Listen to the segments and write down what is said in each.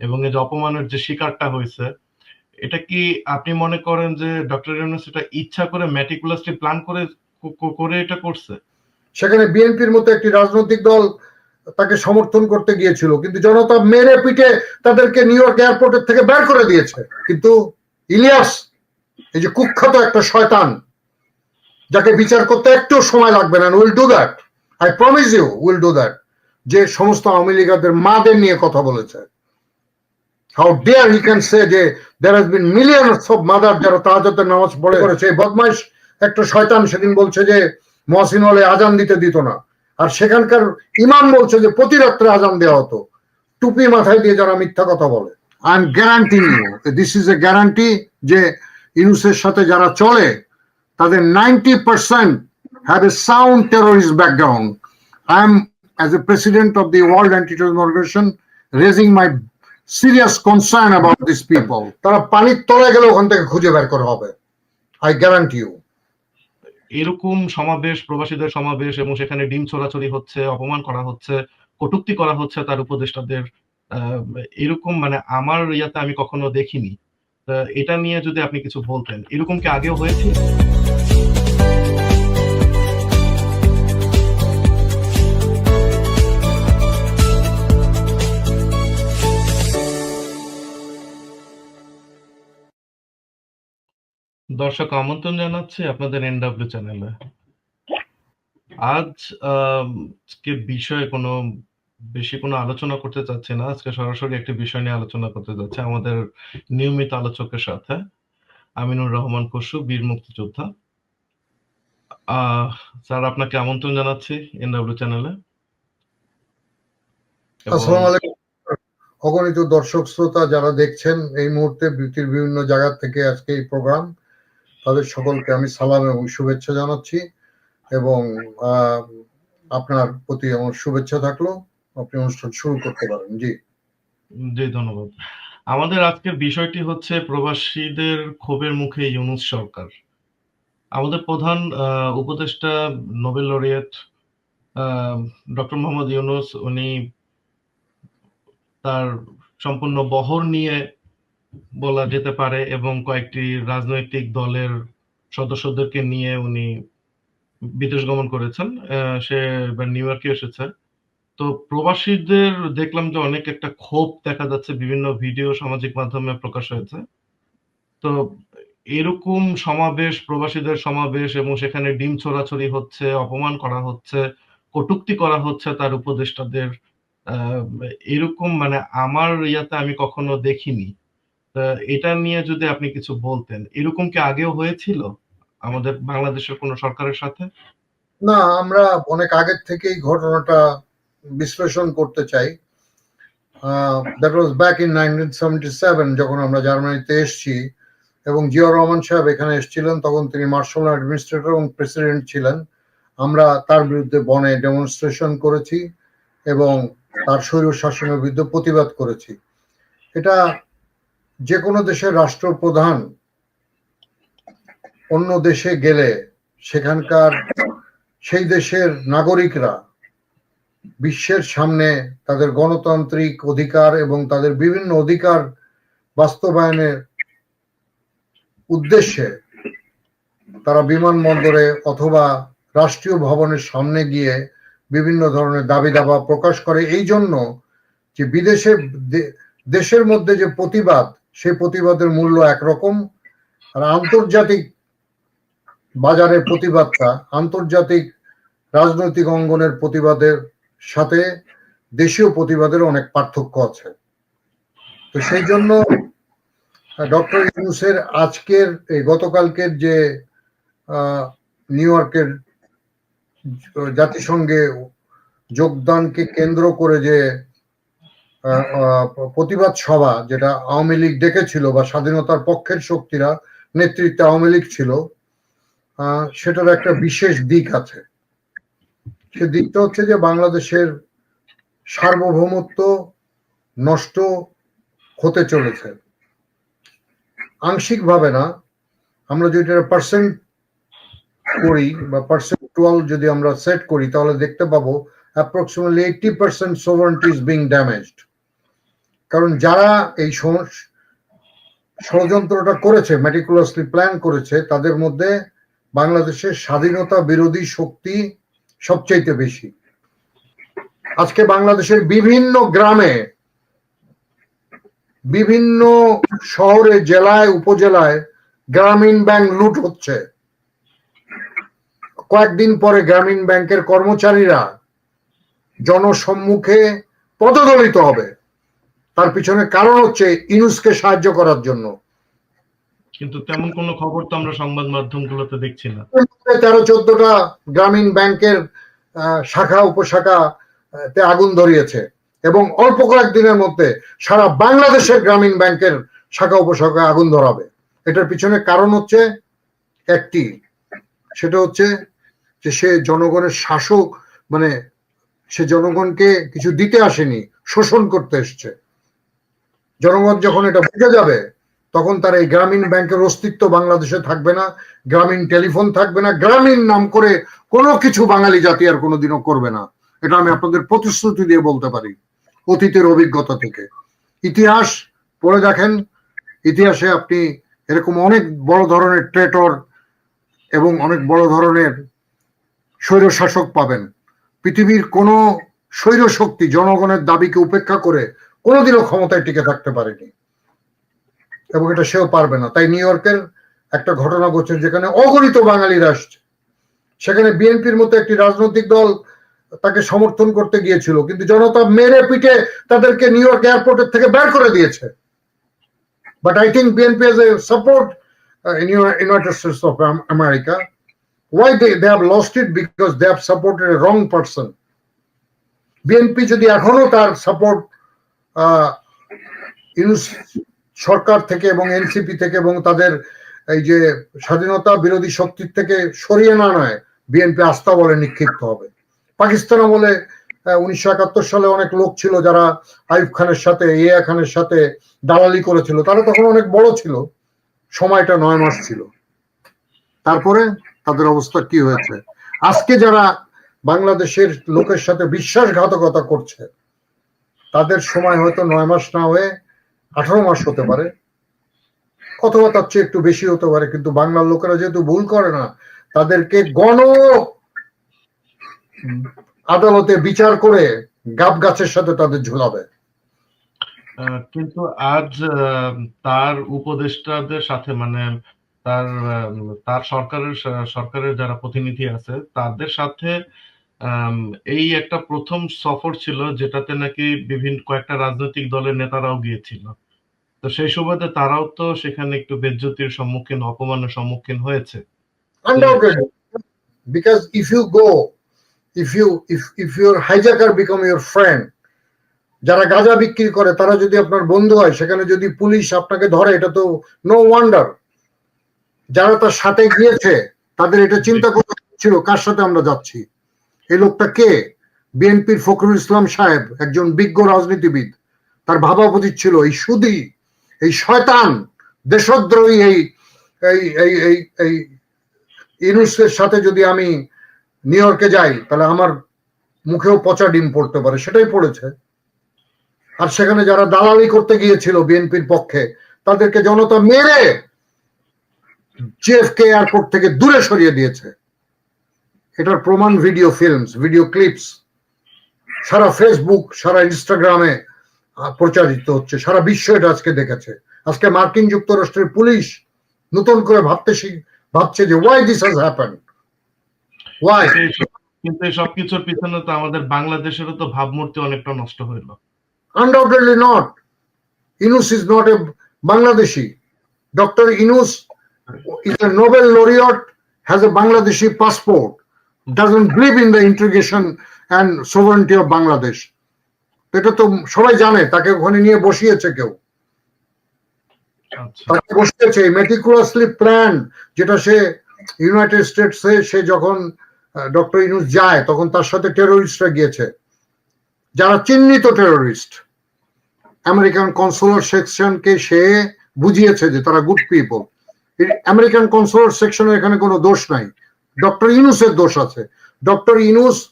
এবং এই যে অপমানের যে শিকারটা হয়েছে, এটা কি আপনি মনে করেন যে ডক্টর ইউনুস এটা ইচ্ছা করে ম্যাটিকুলাসলি প্ল্যান করে করে এটা করছে? সেখানে বিএনপির মতো একটি রাজনৈতিক দল তাকে সমর্থন করতে গিয়েছিল, কিন্তু জনতা মেরে পিটে তাদেরকে নিউ ইয়র্ক এয়ারপোর্টের থেকে বের করে দিয়েছে। কিন্তু ইলিয়াস, এই যে কুখ্যাত একটা শয়তান, যাকে বিচার করতে একটু সময় লাগবে না, will do that. I promise you will do that. যে সমস্ত আওয়ামী লীগাদের মাদের নিয়ে কথা বলেছে। How dare he can say যে there has been millions of mother যারা তাহাজতের নামাজ পড়ে। করেছে এই বদমাইশ একটা শয়তান সেদিন বলছে যে মহসিন হলে আজান দিতে দিত না। আর সেখানকার ইমাম বলছে যে প্রতি রাত্রে আজান দেওয়া হতো। টুপি মাথায় দিয়ে যারা মিথ্যা কথা বলে। I am guarantee this is a guarantee যে ইউনুসের সাথে যারা চলে তাদের ninety percent have a sound terrorist background I am as a president of the world anti terrorism organisation raising my serious concern about this people তারা পানির তলায় গেলে ওখান থেকে খুঁজে বের করা হবে। আই গ্যারান্টি ইউ এরকম সমাবেশ, প্রবাসীদের সমাবেশ এবং সেখানে ডিম ছোড়াছড়ি হচ্ছে, অপমান করা হচ্ছে, কটুক্তি করা হচ্ছে তার উপদেষ্টাদের এরকম মানে আমার ইয়াতে আমি কখনো দেখিনি। এটা নিয়ে যদি আপনি কিছু বলতেন, এরকম কি আগেও হয়েছে দর্শক আমন্ত্রণ জানাচ্ছি আপনাদের এনডাব্লিউ চ্যানেলে আজ আজকে বিষয়ে কোনো, বেশি কোনো আলোচনা করতে চাচ্ছি না। আজকে সরাসরি একটি বিষয় নিয়ে আলোচনা করতে যাচ্ছে আমাদের নিয়মিত আলোচকের সাথে। আমিনুর রহমান কসু বীর মুক্তিযোদ্ধা। স্যার, আপনাকে আমন্ত্রণ জানাচ্ছি এনডাব্লিউ চ্যানেলে অগণিত দর্শক, শ্রোতা যারা দেখছেন এই মুহূর্তে বিভিন্ন জায়গা থেকে আজকে এই প্রোগ্রাম তাদের সকলকে আমি সালাম এবং শুভেচ্ছা জানাচ্ছি এবং আপনার প্রতি আমার শুভেচ্ছা থাকল। আপনি অনুষ্ঠান শুরু করতে পারেন, জি। জি, ধন্যবাদ। আমাদের আজকের বিষয়টি হচ্ছে প্রবাসীদের ক্ষোভের মুখে ইউনুস সরকার। আমাদের প্রধান উপদেষ্টা, Nobel laureate doctor Muhammad Yunus, উনি তার সম্পূর্ণ বহর নিয়ে বলা যেতে পারে এবং কয়েকটি রাজনৈতিক দলের সদস্যদেরকে নিয়ে উনি বিদেশ গমন করেছেন সে এবার নিউ ইয়র্কে এসেছে। তো প্রবাসীদের দেখলাম যে অনেক একটা ক্ষোভ দেখা যাচ্ছে, বিভিন্ন ভিডিও সামাজিক মাধ্যমে প্রকাশ হয়েছে। তো এরকম সমাবেশ, প্রবাসীদের সমাবেশ এবং সেখানে ডিম ছোড়াছড়ি হচ্ছে, অপমান করা হচ্ছে, কটুক্তি করা হচ্ছে তার উপদেষ্টাদের এরকম মানে আমার ইয়াতে আমি কখনো দেখিনি। এটা নিয়ে যদি আপনি কিছু বলতেন, এরকম কি আগেও হয়েছিল আমাদের বাংলাদেশের কোনো সরকারের সাথে? না, আমরা অনেক আগের থেকেই ঘটনাটা বিশ্লেষণ করতে চাই। That was back in nineteen seventy seven যখন আমরা জার্মানিতে এসেছি এবং জিয়া রহমান সাহেব এখানে এসেছিলেন, তখন তিনি মার্শাল অ্যাডমিনিস্ট্রেটর এবং প্রেসিডেন্ট ছিলেন। আমরা তার বিরুদ্ধে বনে ডেমনস্ট্রেশন করেছি এবং তার স্বৈর শাসনের বিরুদ্ধে প্রতিবাদ করেছি। এটা যে কোনো দেশের রাষ্ট্রপ্রধান অন্য দেশে গেলে সেখানকার সেই দেশের নাগরিকরা বিশ্বের সামনে তাদের গণতান্ত্রিক অধিকার এবং তাদের বিভিন্ন অধিকার বাস্তবায়নের উদ্দেশ্যে তারা বিমানবন্দরে অথবা রাষ্ট্রীয় ভবনের সামনে গিয়ে বিভিন্ন ধরনের দাবি দাবা প্রকাশ করে। এই জন্য যে বিদেশে দেশের মধ্যে যে প্রতিবাদ সেই প্রতিবাদের মূল্য একরকম। আর আন্তর্জাতিক বাজারের প্রতিবাদটা, আন্তর্জাতিক রাজনৈতিক অঙ্গনের প্রতিবাদের সাথে দেশীয় প্রতিবাদের অনেক পার্থক্য আছে। তো সেই জন্য ডক্টর ইউনুসের আজকের, এই গতকালকের যে নিউ ইয়র্কের জাতিসংঘে যোগদানকে কেন্দ্র করে যে প্রতিবাদ সভা যেটা আওয়ামী লীগ ডেকেছিল বা স্বাধীনতার পক্ষের শক্তিরা নেতৃত্বে আওয়ামী লীগ ছিল সেটার একটা বিশেষ দিক আছে। সে দিকটা হচ্ছে যে বাংলাদেশের সার্বভৌমত্ব নষ্ট হতে চলেছে। আংশিকভাবে না, আমরা যদি পার্সেন্ট করি বা পার্সেন্ট পার্সেন্টুয়াল যদি আমরা সেট করি, তাহলে দেখতে পাবো approximately eighty percent sovereignty is being damaged কারণ যারা এই ষড়যন্ত্রটা করেছে মেটিকুলাসলি প্ল্যান করেছে, তাদের মধ্যে বাংলাদেশের স্বাধীনতা বিরোধী শক্তি সবচাইতে বেশি। আজকে বাংলাদেশের বিভিন্ন গ্রামে, বিভিন্ন শহরে, জেলায়, উপজেলায় গ্রামীণ ব্যাংক লুট হচ্ছে। কয়েকদিন পরে গ্রামীণ ব্যাংকের কর্মচারীরা জনসম্মুখে পদদলিত হবে। তার পিছনে কারণ হচ্ছে ইনুসকে সাহায্য করার জন্য। কিন্তু তেমন কোনো খবর তো আমরা সংবাদ মাধ্যমগুলোতে দেখছি না। তেরো চোদ্দটা গ্রামীণ ব্যাংকের শাখা উপশাখা তে আগুন ধরিয়েছে। এবং অল্প কয়েকদিনের মধ্যে সারা বাংলাদেশের গ্রামীণ ব্যাংকের শাখা উপশাখা আগুন ধরাবে। এটার পিছনে কারণ হচ্ছে একটি। সেটা হচ্ছে যে সে জনগণের শাসক মানে সে জনগণকে কিছু দিতে আসেনি শোষণ করতে এসছে। জনগণ যখন এটা বুঝে যাবে, তখন তার এই গ্রামীণ ব্যাংকের অস্তিত্ব বাংলাদেশে থাকবে না, গ্রামীণ টেলিফোন থাকবে না, গ্রামীণ নাম করে কোনো কিছু বাঙালি জাতি আর কোনোদিনও করবে না। এটা আমি আপনাদের প্রতিশ্রুতি দিয়ে বলতে পারি, অতীতের অভিজ্ঞতা থেকে। ইতিহাস, পড়ে দেখেন, ইতিহাসে আপনি এরকম অনেক বড় ধরনের ট্রেটর এবং অনেক বড় ধরনের স্বৈরশাসক পাবেন। পৃথিবীর কোনো স্বৈর শক্তি জনগণের দাবিকে উপেক্ষা করে কোনোদিনও ক্ষমতায় টিকে থাকতে পারেনি। এবং এটা সেও পারবে না। তাই নিউ ইয়র্কের একটা ঘটনা ঘটছে যেখানে অগণিত বাঙালিরা আসছে। সেখানে বিএনপির মতো একটি রাজনৈতিক দল তাকে সমর্থন করতে গিয়েছিল কিন্তু জনতা মেরে পিটে তাদেরকে নিউ ইয়র্ক এয়ারপোর্টের থেকে বের করে দিয়েছে। But I think BNP as a support United States of America why they, they have lost it? Because they have supported a BNP যদি এখনও তার সাপোর্ট সরকার থেকে এবং এনসিপি থেকে এবং তাদের এই যে স্বাধীনতা বিরোধী শক্তির থেকে সরিয়ে না নয় বিএনপি আস্থা বলে নিক্ষিপ্ত হবে। পাকিস্তান বলে উনিশশো একাত্তর সালে অনেক লোক ছিল যারা আইফ খানের সাথে ইয়া খানের সাথে দালালি করেছিল। তারা তখন অনেক বড় ছিল। সময়টা নয় মাস ছিল। তারপরে তাদের অবস্থা কি হয়েছে? আজকে যারা বাংলাদেশের লোকের সাথে বিশ্বাসঘাতকতা করছে তাদের সময় হয়তো নয় মাস না হয়ে আঠারো মাস হতে পারে। অথবা তার চেয়ে একটু বেশি হতে পারে, কিন্তু বাংলার লোকেরা যেহেতু ভুল করে না, তাদেরকে গণ আদালতে বিচার করে গাব গাছের সাথে তাদের ঝুলাবে। কিন্তু আজ তার উপদেষ্টাদের সাথে মানে তার তার সরকারের সরকারের যারা প্রতিনিধি আছে, তাদের সাথে এই একটা প্রথম সফর ছিল যেটাতে নাকি বিভিন্ন কয়েকটা রাজনৈতিক দলের নেতারাও গিয়েছিল। তো সেই সুবাদে তারাও তো সেখানে একটু বেজ্জতির সম্মুখীন, অপমানের সম্মুখীন হয়েছে। Because if you go, if you, if if your hijacker become your friend, যারা গাঁজা বিক্রি করে, তারা যদি আপনার বন্ধু হয়, সেখানে যদি পুলিশ আপনাকে ধরে, এটা তো নো ওয়ান্ডার যারা তার সাথে গিয়েছে, তাদের এটা চিন্তা করতে ছিল, কার সাথে আমরা যাচ্ছি? এই লোকটা কে? বিএনপির ফখরুল ইসলাম সাহেব, একজন বিজ্ঞ রাজনীতিবিদ। তার ভাবা উচিত ছিল, এই সুদি, এই শয়তান, দেশদ্রোহী এই এই এই এই সাথে যদি আমি নিউ ইয়র্কে যাই, তাহলে আমার মুখেও পচা ডিম পড়তে পারে। সেটাই পড়েছে। আর সেখানে যারা দালালি করতে গিয়েছিল বিএনপির পক্ষে, তাদেরকে জনতা মেরে জেএফকে এয়ারপোর্ট থেকে দূরে সরিয়ে দিয়েছে। এটার প্রমাণ ভিডিও ফিল্মস ভিডিও ক্লিপস সারা ফেসবুক সারা ইনস্টাগ্রামে প্রচারিত হচ্ছে সারা বিশ্ব এটা আজকে দেখেছে আজকে মার্কিন যুক্তরাষ্ট্রের পুলিশ নতুন করে ভাবতে ভাবছে যে why this has happen why কিন্তু এই সবকিছুর পিছনে তো আমাদের বাংলাদেশেরও তো ভাবমূর্তি অনেকটা নষ্ট হইল Undoubtedly not. Inus is not a Bangladeshi. Dr. Inus is a Nobel laureate, has a Bangladeshi passport, doesn't believe in the integration and sovereignty of Bangladesh. এটা তো সবাই জানে তাকে ওখানে নিয়ে বসিয়েছে কেউ। আচ্ছা। তাকে বসিয়েছে মেটিকুলাসলি প্ল্যান যেটা সে ইউনাইটেড স্টেটসে সে যখন ডক্টর ইনুস যায় তখন তার সাথে টেরোরিস্টরা গিয়েছে। যারা চিহ্নিত টেরোরিস্ট আমেরিকান কনসুলার সেকশনকে সে বুঝিয়েছে যে তারা গুড পিপল আমেরিকান কনসুলার সেকশনের এখানে কোনো দোষ নাই। ডক্টর ইনুসের দোষ আছে। ডক্টর ইনুস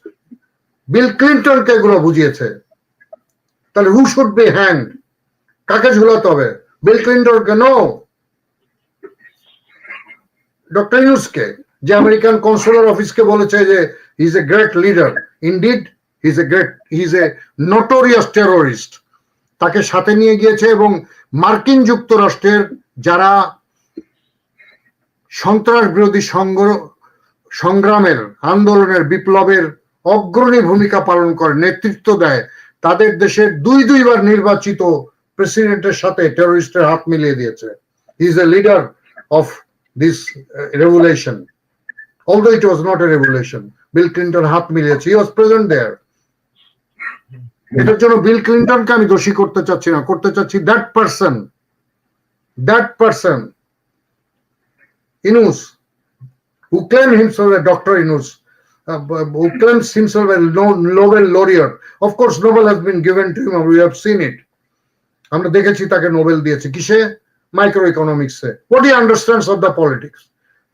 বিল ক্লিন্টনকে এগুলো বুঝিয়েছে। তাহলে হু শুড বি হ্যান্ড কাকে ঝুলাতে হবে? বিল ক্লিন্টনকে? নো ডক্টর ইউনুসকে, যে আমেরিকান কনসুলার অফিসকে বলেছে যে is a great leader indeed is a great is a notorious terrorist তাকে সাথে নিয়ে গিয়েছে এবং মার্কিন যুক্তরাষ্ট্রের যারা সন্ত্রাস বিরোধী সংগ্র- সংগ্রামের, আন্দোলনের, বিপ্লবের অগ্রণী ভূমিকা পালন করে, নেতৃত্ব দেয়। তাদের দেশের দুই দুইবার নির্বাচিত প্রেসিডেন্টের সাথে টেরোরিস্টের হাত মিলিয়ে দিয়েছে। Is a leader of this revolution although it was not a revolution Bill Clinton হাত মিলিয়েছে। হি ওয়াজ প্রেজেন্ট দেয়ার এটার জন্য বিল ক্লিন্টনকে আমি দোষী করতে চাচ্ছি না। করতে চাচ্ছি that person that person Yunus who claimed himself a Dr. Inus, uh, who claims himself a no- Nobel laureate. Of course, Nobel has been given to him, we have seen it. আমরা দেখেছি তাকে Nobel দিয়েছে কিসে micro ইকোনমিক্সে what he understands of the politics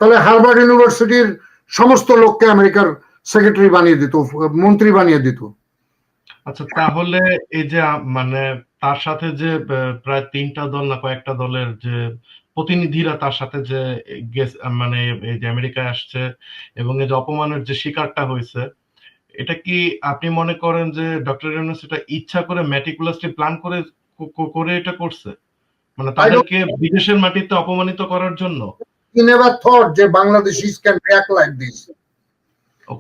তাহলে Harvard ইউনিভার্সিটির সমস্ত লোককে আমেরিকার সেক্রেটারি বানিয়ে দিত মন্ত্রী বানিয়ে দিত আচ্ছা তাহলে এই যে মানে তার সাথে যে প্রায় তিনটা দল না কয়েকটা দলের যে প্রতিনিধিরা তার সাথে যে মানে যে আমেরিকায় আসছে এবং এই যে অপমানের যে শিকারটা হয়েছে এটা কি আপনি মনে করেন যে ডক্টর ইউনুস এটা ইচ্ছা করে ম্যাটিকুলাসলি প্ল্যান করে করে এটা করছে? মানে তাদেরকে বিদেশের মাটিতে অপমানিত করার জন্য? হি নেভার থট যে Bangladeshis can react like this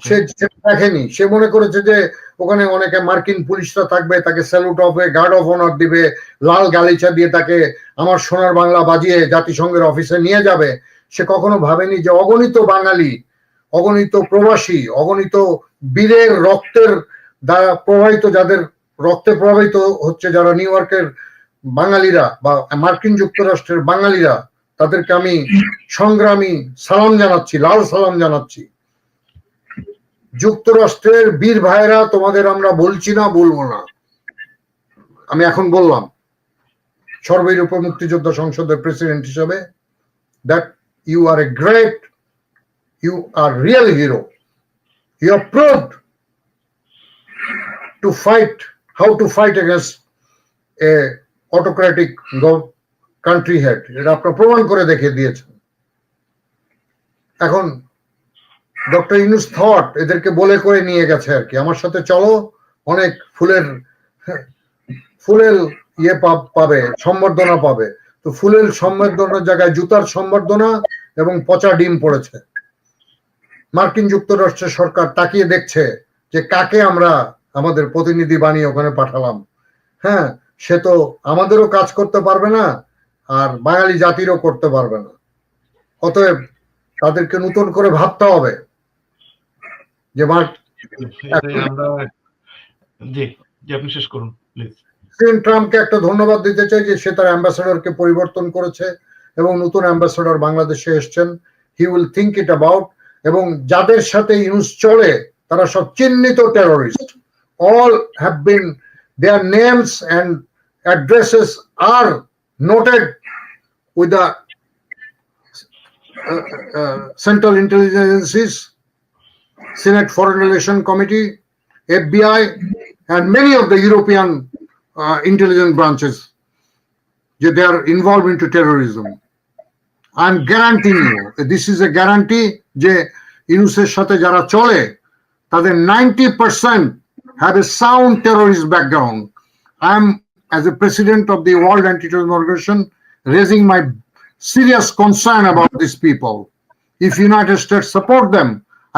সে সে দেখেনি। সে মনে করেছে যে ওখানে অনেকে মার্কিন পুলিশরা থাকবে, তাকে স্যালুট হবে গার্ড অফ অনার দিবে, লাল গালিচা দিয়ে তাকে আমার সোনার বাংলা বাজিয়ে জাতিসংঘের অফিসে নিয়ে যাবে। সে কখনো ভাবেনি যে অগণিত বাঙালি, অগণিত প্রবাসী, অগণিত বীরের রক্তের দ্বারা প্রবাহিত যাদের রক্তে প্রবাহিত হচ্ছে যারা নিউ ইয়র্কের বাঙালিরা বা মার্কিন যুক্তরাষ্ট্রের বাঙালিরা, তাদেরকে আমি সংগ্রামী সালাম জানাচ্ছি, লাল সালাম জানাচ্ছি। যুক্তরাষ্ট্রের বীর ভাইরা তোমাদের আমরা বলছি না, বলব না। আমি এখন বললাম, সর্বের সর্বৈরূপ মুক্তিযোদ্ধা সংসদের প্রেসিডেন্ট হিসাবে that you are a great you are real hero you are proved to fight how to fight against a autocratic country head এটা আপনার প্রমাণ করে দেখিয়ে দিয়েছেন। এখন ডক্টর ইনুস থট এদেরকে বলে করে নিয়ে গেছে আর কি। আমার সাথে চলো, অনেক ফুলের ফুলের ইয়ে পাবে, সম্বর্ধনা পাবে। তো ফুলের সম্বর্ধনার জায়গায় জুতার সম্বর্ধনা এবং পচা ডিম পড়েছে। মার্কিন যুক্তরাষ্ট্রের সরকার তাকিয়ে দেখছে যে কাকে আমরা আমাদের প্রতিনিধি বানিয়ে ওখানে পাঠালাম। হ্যাঁ সে তো আমাদেরও কাজ করতে পারবে না আর বাঙালি জাতিরও করতে পারবে না। অতএব তাদেরকে নতুন করে ভাবতে হবে। যে মার্ক আমরা জি জি আপনি শেষ করুন প্লিজ প্রেসিডেন্ট ট্রাম্পকে একটা ধন্যবাদ দিতে চাই যে সে তার অ্যাম্বাসেডরকে পরিবর্তন করেছে এবং নতুন অ্যাম্বাসেডর বাংলাদেশে এসছেন। He will think it about এবং যাদের সাথে ইউজ চলে তারা সব চিহ্নিত terrorist all have been their names and addresses are noted with the Central Intelligence agencies Senate Foreign Relation Committee, FBI, and many of the European uh, intelligence branches. Yeah, They are involved into terrorism. I'm guaranteeing you, this is a guarantee যে ইউনুসের সাথে যারা চলে তাদের 90% have a sound terrorist background. I'm, as a president of the World Anti-Terrorism Organization, raising my serious concern about these people. If United States support them,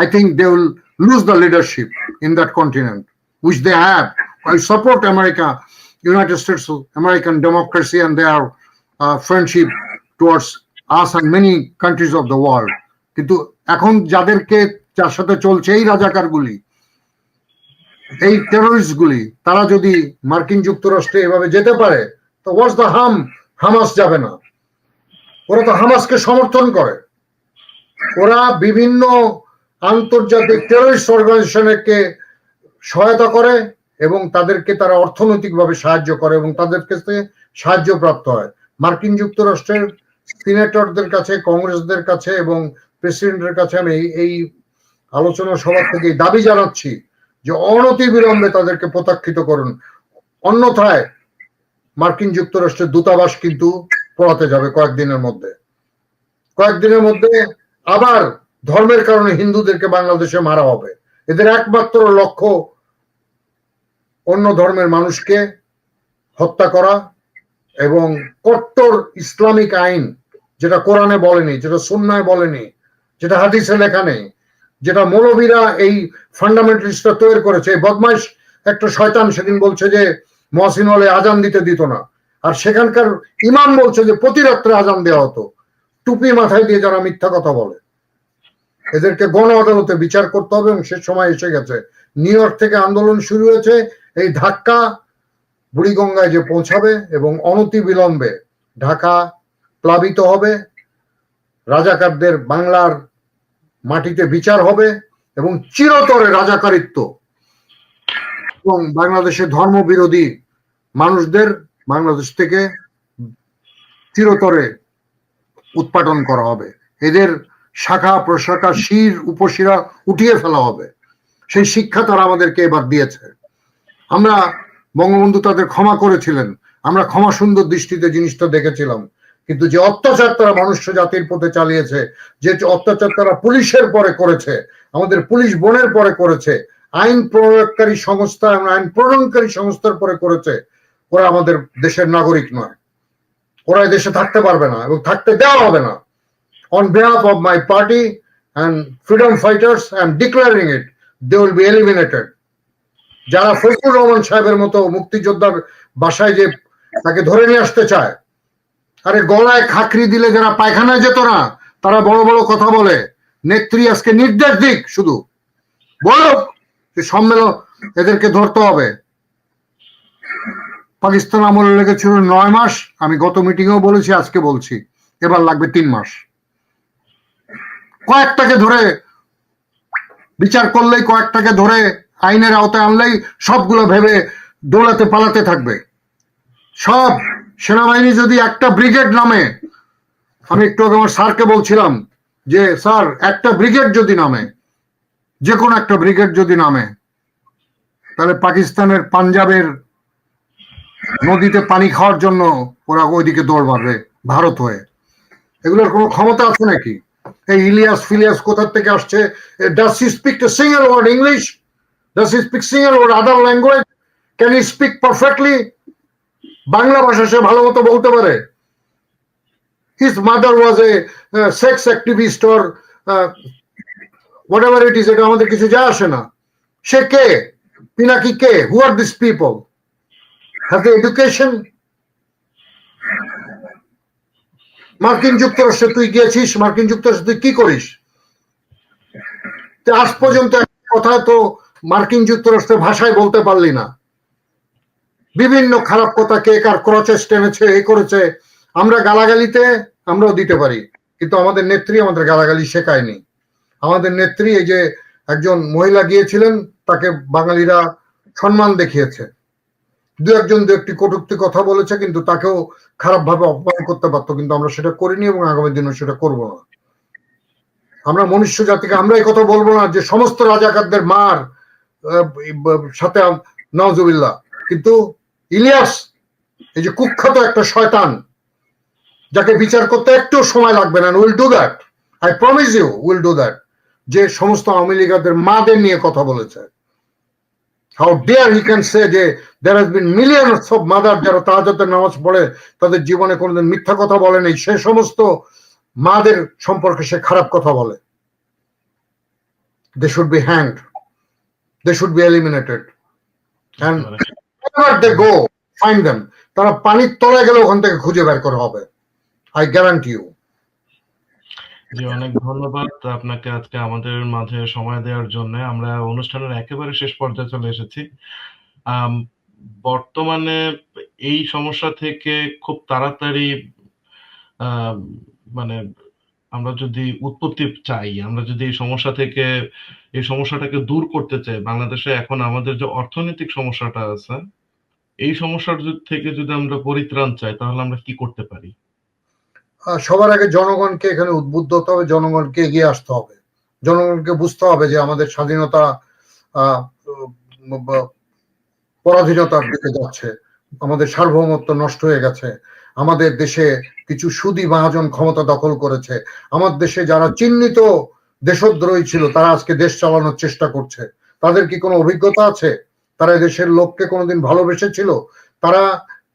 I think they will lose the leadership in that continent, which they have. I support America, United States, American democracy and their uh, friendship towards us and many countries of the world. কিন্তু এখন যাদেরকে যার সাথে চলছে এই রাজাকারগুলি এই terrorist গুলি তারা যদি মার্কিন যুক্তরাষ্ট্রে এভাবে যেতে পারে তো ওয়াজ দ্য হাম হামাস যাবে না ওরা তো হামাসকে সমর্থন করে ওরা বিভিন্ন আন্তর্জাতিক টেরোরিস্ট অর্গানাইজেশনকে সহায়তা করে এবং তাদেরকে তারা অর্থনৈতিকভাবে সাহায্য করে এবং তাদের কাছে সাহায্য প্রাপ্ত হয়। মার্কিন যুক্তরাষ্ট্রের সিনেটরদের কাছে, কংগ্রেসদের কাছে এবং প্রেসিডেন্টের কাছে আমি এই- আলোচনা সভা থেকে দাবি জানাচ্ছি যে অনতি বিলম্বে তাদেরকে প্রত্যাখ্যিত করুন। অন্যথায় মার্কিন যুক্তরাষ্ট্রের দূতাবাস কিন্তু পড়াতে যাবে কয়েকদিনের মধ্যে। কয়েকদিনের মধ্যে আবার ধর্মের কারণে হিন্দুদেরকে বাংলাদেশে মারা হবে। এদের একমাত্র লক্ষ্য অন্য ধর্মের মানুষকে হত্যা করা এবং কট্টর ইসলামিক আইন, যেটা কোরআনে বলেনি, যেটা সুন্নায় বলেনি, যেটা হাদিসে লেখা নেই, যেটা মৌলবীরা এই ফান্ডামেন্টালিস্টরা তৈরি করেছে। এই বদমাইশ একটা শয়তান সেদিন বলছে যে, মহসিন হলে আজান দিতে দিত না। আর সেখানকার ইমাম বলছে যে, প্রতি রাত্রে আজান দেওয়া হতো। টুপি মাথায় দিয়ে যারা মিথ্যা কথা বলে। এদেরকে গণ আদালতে বিচার করতে হবে এবং সে সময় এসে গেছে। নিউ ইয়র্ক থেকে আন্দোলন শুরু হয়েছে, এই ধাক্কা বুড়িগঙ্গায় যে পৌঁছাবে এবং অনতি বিলম্বে ঢাকা প্লাবিত হবে, রাজাকারদের বাংলার মাটিতে বিচার হবে এবং চিরতরে রাজাকারিত্ব এবং বাংলাদেশের ধর্মবিরোধী মানুষদের বাংলাদেশ থেকে চিরতরে উৎপাদন করা হবে। এদের শাখা প্রশাখা শির উপশিরা উঠিয়ে ফেলা হবে। সেই শিক্ষা তারা আমাদেরকে এবার দিয়েছে। আমরা বঙ্গবন্ধু তাদের ক্ষমা করেছিলেন। আমরা ক্ষমা সুন্দর দৃষ্টিতে জিনিসটা দেখেছিলাম। কিন্তু যে অত্যাচার তারা মনুষ্য জাতির পথে চালিয়েছে, যে অত্যাচার তারা পুলিশের পরে করেছে, আমাদের পুলিশ বোনের পরে করেছে, আইন প্রয়োগকারী সংস্থা আইন প্রণয়নকারী সংস্থার পরে করেছে, ওরা আমাদের দেশের নাগরিক নয়। ওরা দেশে থাকতে পারবে না এবং থাকতে দেওয়া হবে না। On behalf of my party and freedom fighters, I'm declaring it, they will be eliminated. যারা ফজলুর রহমান সাহেবের মতো মুক্তিযোদ্ধার বাসায় যে তাকে ধরে নিয়ে আসতে চায় আরে গলায় খাকরি দিলে যারা পায়খানায় যেত না তারা বড় বড় কথা বলে। নেত্রী আজকে নির্দেশ দিক শুধু। বলো সম্মেলন এদেরকে ধরতে হবে। পাকিস্তান আমলে লেগেছিল নয় মাস। আমি গত মিটিংয়েও বলেছি আজকে বলছি। এবার লাগবে তিন মাস। কয়েকটাকে ধরে বিচার করলেই কয়েকটাকে ধরে আইনের আওতায় আনলেই সবগুলো ভেবে দৌড়াতে পালাতে থাকবে। সব সেনাবাহিনী যদি একটা ব্রিগেড নামে, আমি একটু আগে আমার স্যারকে বলছিলাম যে, স্যার, একটা ব্রিগেড যদি নামে যে কোনো একটা ব্রিগেড যদি নামে, তাহলে পাকিস্তানের পাঞ্জাবের নদীতে পানি খাওয়ার জন্য ওরা ওইদিকে দৌড় মারবে, ভারত হয়ে। এগুলোর কোনো ক্ষমতা আছে নাকি? এই ইলিয়াস ফিলিয়াস কোথা থেকে আসছে? Does he speak a single word English does he speak single word other language can he speak perfectly Bangla ভাষা সে ভালো মতো বলতে পারে। His mother was a sex activist or whatever it is এটা আমাদের কিছু যায় আসে না। সে কে? পিনাকি কে? Who are this people have education মার্কিন যুক্তরাষ্ট্রে তুই গিয়েছিস, মার্কিন যুক্তরাষ্ট্রে তুই কি করিস? আজ পর্যন্ত কথা তো মার্কিন যুক্তরাষ্ট্রের ভাষায় বলতে পারলি না। বিভিন্ন খারাপ কথা কে কার ক্রচেস টেনেছে, এ করেছে, আমরা গালাগালিতে আমরাও দিতে পারি, কিন্তু আমাদের নেত্রী আমাদের গালাগালি শেখায়নি। আমাদের নেত্রী এই যে একজন মহিলা গিয়েছিলেন, তাকে বাঙালিরা সম্মান দেখিয়েছে। দু একজন দু একটি কটুক্তি কথা বলেছে, কিন্তু তাকেও খারাপ ভাবে অপমান করতে পারতো কিন্তু আমরা সেটা করিনি এবং আগামী দিনে সেটা করব না। আমরা মনুষ্য জাতিকে, আমরা এই কথা বলব না যে সমস্ত রাজাকারদের মার সাথে নওজুবিল্লাহ কিন্তু ইলিয়াস, এই যে কুখ্যাত একটা শয়তান, যাকে বিচার করতে একটু সময় লাগবে না will do that I promise you will do that যে সমস্ত আওয়ামী লীগারদের মাদের নিয়ে কথা বলেছে। How dare he can say যে there has been millions of mother যারা তাহাজতের নামাজ পড়ে তাদের জীবনে কোনোদিন মিথ্যা কথা বলেনি সে সমস্ত মাদের সম্পর্কে সে খারাপ কথা বলে। They should be hand they should be eliminated and they go find them তারা পানির তলায় গেলে ওখান থেকে খুঁজে বের করা হবে। আই গ্যারান্টি ইউ জি অনেক ধন্যবাদ আপনাকে আজকে আমাদের মাঝে সময় দেওয়ার জন্য। আমরা অনুষ্ঠানের একেবারে শেষ পর্যায়ে চলে এসেছি। বর্তমানে এই সমস্যা থেকে খুব তাড়াতাড়ি মানে আমরা যদি উৎপত্তি চাই, আমরা যদি এই সমস্যা থেকে, এই সমস্যাটাকে দূর করতে চাই, বাংলাদেশে এখন আমাদের যে অর্থনৈতিক সমস্যাটা আছে, এই সমস্যার থেকে যদি আমরা পরিত্রাণ চাই, তাহলে আমরা কি করতে পারি? সবার আগে জনগণকে এখানে উদ্বুদ্ধ হতে হবে, জনগণকে এগিয়ে আসতে হবে। জনগণকে বুঝতে হবে যে আমাদের স্বাধীনতা পরাধীনতার দিকে যাচ্ছে, আমাদের সার্বভৌমত্ব নষ্ট হয়ে গেছে, আমাদের দেশে কিছু সুদী মহাজন ক্ষমতা দখল করেছে, আমার দেশে যারা চিহ্নিত দেশদ্রোহী ছিল, তারা আজকে দেশ চালানোর চেষ্টা করছে। তাদের কি কোনো অভিজ্ঞতা আছে? তারা দেশের লোককে কোনোদিন ভালোবেসেছিল? তারা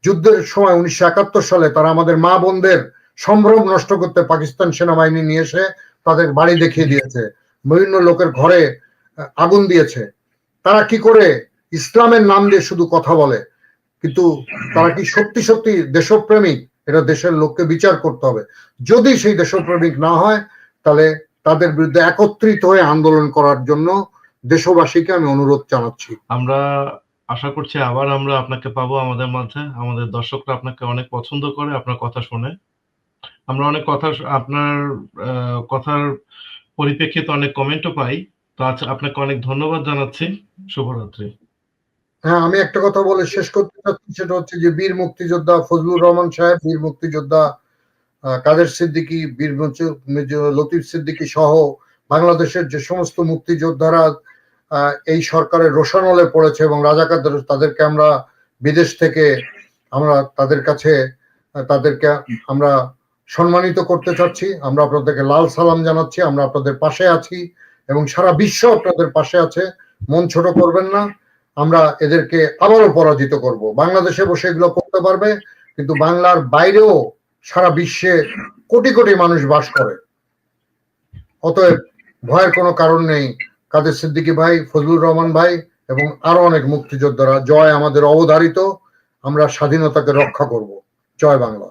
যুদ্ধের সময় উনিশশো একাত্তর সালে তারা আমাদের মা বোনদের সম্ভ্রম নষ্ট করতে পাকিস্তান সেনাবাহিনী নিয়ে এসে তাদের বাড়ি দেখিয়ে দিয়েছে, বিভিন্ন লোকের ঘরে আগুন দিয়েছে। তারা কি করে ইসলামের নাম দিয়ে শুধু কথা বলে, কিন্তু তারা কি সত্যি সত্যি দেশপ্রেমিক? এটা দেশের লোককে বিচার করতে হবে। যদি সেই দেশপ্রেমিক না হয়, তাহলে তাদের বিরুদ্ধে একত্রিত হয়ে আন্দোলন করার জন্য দেশবাসীকে আমি অনুরোধ জানাচ্ছি। আমরা আশা করছি আবার আমরা আপনাকে পাবো আমাদের মাঝে। আমাদের দর্শকরা আপনাকে অনেক পছন্দ করে আপনার কথা শুনে। আমরা অনেক কথা আপনার কথার পরিপ্রেক্ষিতে অনেক কমেন্টও পাই। তো আচ্ছা আপনাকে অনেক ধন্যবাদ জানাচ্ছি। শুভরাত্রি। হ্যাঁ আমি একটা কথা বলে শেষ করতে চাচ্ছি, সেটা হচ্ছে যে বীর মুক্তিযোদ্ধা ফজলুর রহমান সাহেব, বীর মুক্তিযোদ্ধা কাদের সিদ্দিকী, বীর লতিফ সিদ্দিকী সহ বাংলাদেশের যে সমস্ত মুক্তিযোদ্ধারা এই সরকারের রোশানলে পড়েছে এবং রাজাকারদের তাদেরকে আমরা বিদেশ থেকে আমরা তাদের কাছে, তাদেরকে আমরা সম্মানিত করতে চাচ্ছি। আমরা আপনাদেরকে লাল সালাম জানাচ্ছি, আমরা আপনাদের পাশে আছি এবং সারা বিশ্ব আপনাদের পাশে আছে। মন ছোট করবেন না। আমরা এদেরকে আবারও পরাজিত করব। বাংলাদেশে বসে এগুলো করতে পারবে, কিন্তু বাংলার বাইরেও সারা বিশ্বে কোটি কোটি মানুষ বাস করে। অতএব ভয়ের কোনো কারণ নেই, কাদের সিদ্দিকী ভাই, ফজলুর রহমান ভাই এবং আরও অনেক মুক্তিযোদ্ধারা, জয় আমাদের অবধারিত, আমরা স্বাধীনতাকে রক্ষা করব। জয় বাংলা।